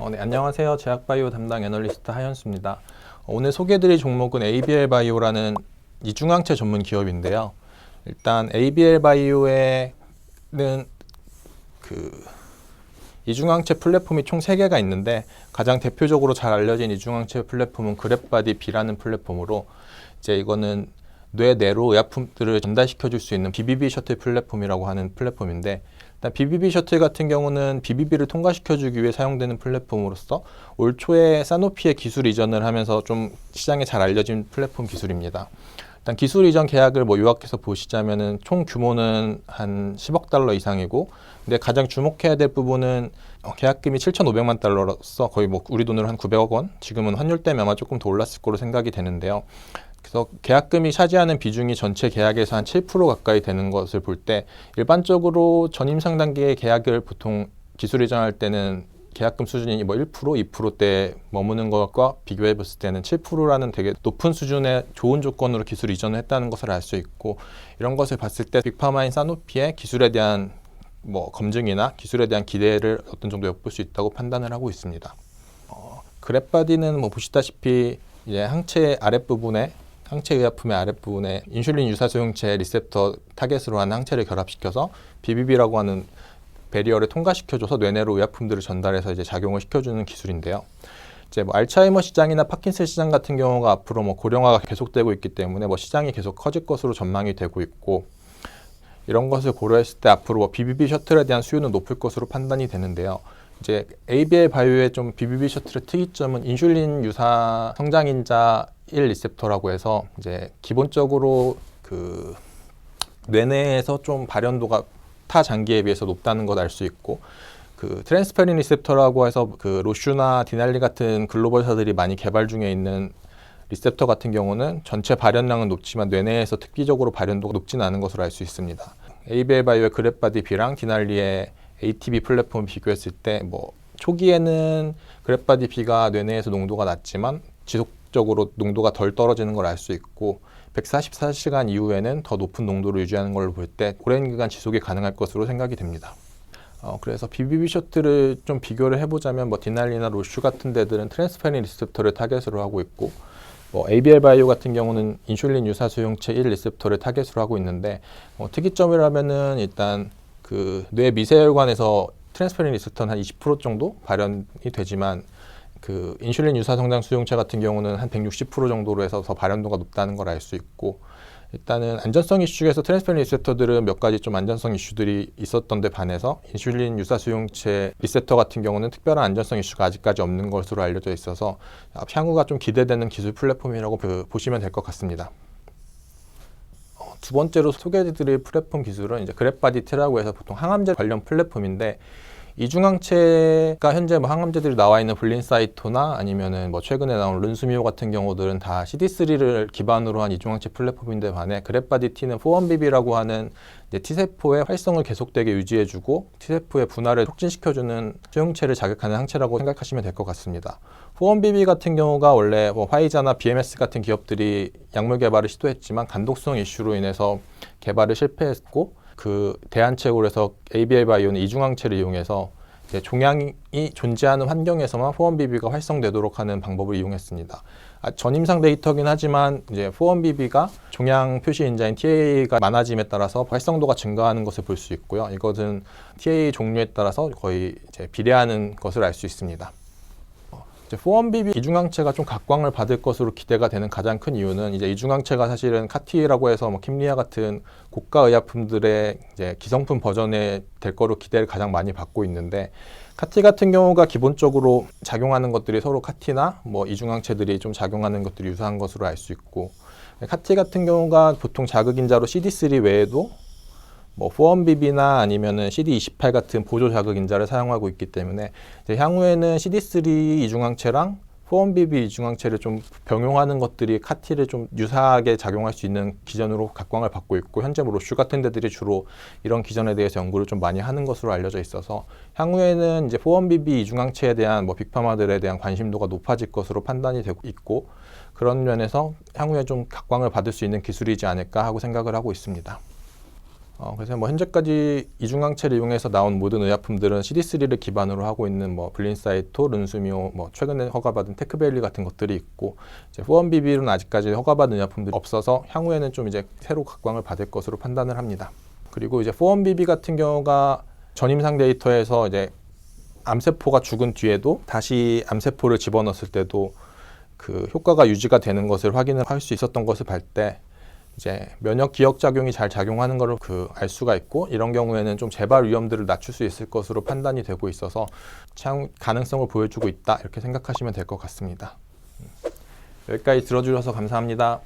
어, 네, 안녕하세요. 제약바이오 담당 애널리스트 하현수입니다. 어, 오늘 소개해드릴 종목은 ABL 바이오라는 이중항체 전문 기업인데요. 일단 ABL 바이오에는 그 이중항체 플랫폼이 총 3개가 있는데 가장 대표적으로 잘 알려진 이중항체 플랫폼은 그랩바디 B라는 플랫폼으로 이제 이거는 뇌 내로 의약품들을 전달시켜 줄 수 있는 BBB 셔틀 플랫폼이라고 하는 플랫폼인데 BBB 셔틀 같은 경우는 BBB를 통과시켜 주기 위해 사용되는 플랫폼으로서 올 초에 사노피의 기술 이전을 하면서 좀 시장에 잘 알려진 플랫폼 기술입니다. 일단 기술 이전 계약을 뭐 요약해서 보시자면은 총 규모는 한 10억 달러 이상이고 근데 가장 주목해야 될 부분은 어, 계약금이 7,500만 달러로서 거의 뭐 우리 돈으로 한 900억 원 지금은 환율 때문에 아마 조금 더 올랐을 거로 생각이 되는데요. 그래서 계약금이 차지하는 비중이 전체 계약에서 한 7% 가까이 되는 것을 볼 때 일반적으로 전임 상 단계의 계약을 보통 기술 이전할 때는 계약금 수준이 뭐 1%, 2%대 머무는 것과 비교해 봤을 때는 7%라는 되게 높은 수준의 좋은 조건으로 기술 이전을 했다는 것을 알 수 있고 이런 것을 봤을 때 빅파마인 사노피의 기술에 대한 뭐 검증이나 기술에 대한 기대를 어떤 정도 엿볼 수 있다고 판단을 하고 있습니다. 어, 그랩바디는 뭐 보시다시피 이제 항체 아랫부분에 항체 의약품의 아랫부분에 인슐린 유사소용체 리셉터 타겟으로 하는 항체를 결합시켜서 BBB라고 하는 배리어를 통과시켜줘서 뇌내로 의약품들을 전달해서 이제 작용을 시켜주는 기술인데요. 이제 뭐 알츠하이머 시장이나 파킨슨 시장 같은 경우가 앞으로 뭐 고령화가 계속되고 있기 때문에 뭐 시장이 계속 커질 것으로 전망이 되고 있고 이런 것을 고려했을 때 앞으로 뭐 BBB 셔틀에 대한 수요는 높을 것으로 판단이 되는데요. 이제 ABL 바이오의 좀 BBB 셔틀의 특이점은 인슐린 유사 성장인자 1 리셉터라고 해서 이제 기본적으로 그 뇌내에서 좀 발현도가 타 장기에 비해서 높다는 걸알수 있고 그 트랜스페린 리셉터라고 해서 그 로슈나 디날리 같은 글로벌사들이 많이 개발 중에 있는 리셉터 같은 경우는 전체 발현량은 높지만 뇌내에서 특기적으로 발현도가 높지는 않은 것으로 알 수 있습니다. 에이벨 바이오의 그랩바디 B랑 디날리의 ATB 플랫폼 비교했을 때 뭐 초기에는 그랩바디 B가 뇌내에서 농도가 낮지만 지속적으로 농도가 덜 떨어지는 걸 알 수 있고 144시간 이후에는 더 높은 농도를 유지하는 걸로 볼때 오랜 기간 지속이 가능할 것으로 생각이 됩니다. 어, 그래서 BBB 셔틀을 좀 비교를 해보자면 뭐 디날리나 로슈 같은 데들은 트랜스페린 리셉터를 타겟으로 하고 있고 뭐 ABL 바이오 같은 경우는 인슐린 유사 수용체 1 리셉터를 타겟으로 하고 있는데 어, 특이점이라면은 일단 그 뇌 미세혈관에서 트랜스페린 리셉터는 한 20% 정도 발현이 되지만 그 인슐린 유사 성장 수용체 같은 경우는 한 160% 정도로 해서 더 발현도가 높다는 걸 알 수 있고 일단은 안전성 이슈에서 트랜스페린 리셉터들은 몇 가지 좀 안전성 이슈들이 있었던 데 반해서 인슐린 유사 수용체 리셉터 같은 경우는 특별한 안전성 이슈가 아직까지 없는 것으로 알려져 있어서 향후가 좀 기대되는 기술 플랫폼이라고 그 보시면 될 것 같습니다. 어, 두 번째로 소개해드릴 플랫폼 기술은 이제 그랩바디 T라고 해서 보통 항암제 관련 플랫폼인데 이중항체가 현재 뭐 항암제들이 나와 있는 블린사이토나 아니면은 뭐 최근에 나온 룬스미오 같은 경우들은 다 CD3를 기반으로 한 이중항체 플랫폼인데 반해 그랩바디 T는 4-1BB라고 하는 T세포의 활성을 계속되게 유지해주고 T세포의 분할을 촉진시켜주는 수용체를 자극하는 항체라고 생각하시면 될 것 같습니다. 4-1BB 같은 경우가 원래 뭐 화이자나 BMS 같은 기업들이 약물 개발을 시도했지만 간독성 이슈로 인해서 개발을 실패했고 그 해서 ABL 바이오는 이중항체를 이용해서 종양이 존재하는 환경에서만 포원비비가 활성되도록 하는 방법을 이용했습니다. 아, 전임상 데이터긴 하지만 이제 포원비비가 종양 표시 인자인 TA가 많아짐에 따라서 활성도가 증가하는 것을 볼 수 있고요. 이것은 TA 종류에 따라서 거의 비례하는 것을 알 수 있습니다. 4원비비 이중항체가 좀 각광을 받을 것으로 기대가 되는 가장 큰 이유는 이제 이중항체가 사실은 카티라고 해서 뭐 킴리아 같은 고가 의약품들의 이제 기성품 버전에 될 거로 기대를 가장 많이 받고 있는데 카티 같은 경우가 기본적으로 작용하는 것들이 서로 카티나 뭐 이중항체들이 좀 작용하는 것들이 유사한 것으로 알 수 있고 카티 같은 경우가 보통 자극인자로 CD3 외에도 뭐 포원비비나 아니면은 CD28 같은 보조 자극 인자를 사용하고 있기 때문에 향후에는 CD3 이중항체랑 포원비비 이중항체를 좀 병용하는 것들이 카티를 좀 유사하게 작용할 수 있는 기전으로 각광을 받고 있고 현재 뭐 로슈 같은 데들이 주로 이런 기전에 대해서 연구를 좀 많이 하는 것으로 알려져 있어서 향후에는 이제 포원비비 이중항체에 대한 뭐 빅파마들에 대한 관심도가 높아질 것으로 판단이 되고 있고 그런 면에서 향후에 좀 각광을 받을 수 있는 기술이지 않을까 하고 생각을 하고 있습니다. 어, 그래서 뭐 현재까지 이중항체를 이용해서 나온 모든 의약품들은 CD3를 기반으로 하고 있는 뭐 블린사이토, 른수미오, 뭐 최근에 허가받은 테크베일리 같은 것들이 있고 이제 후원비비는 아직까지 허가받은 의약품들이 없어서 향후에는 좀 이제 새로 각광을 받을 것으로 판단을 합니다. 그리고 이제 포원비비 같은 경우가 전임상 데이터에서 이제 암세포가 죽은 뒤에도 다시 암세포를 집어넣었을 때도 그 효과가 유지가 되는 것을 확인을 할 수 있었던 것을 볼 때 이제 면역 기억 작용이 잘 작용하는 것을 그 알 수가 있고 이런 경우에는 좀 재발 위험들을 낮출 수 있을 것으로 판단이 되고 있어서 참 가능성을 보여주고 있다 이렇게 생각하시면 될 것 같습니다. 음. 여기까지 들어주셔서 감사합니다.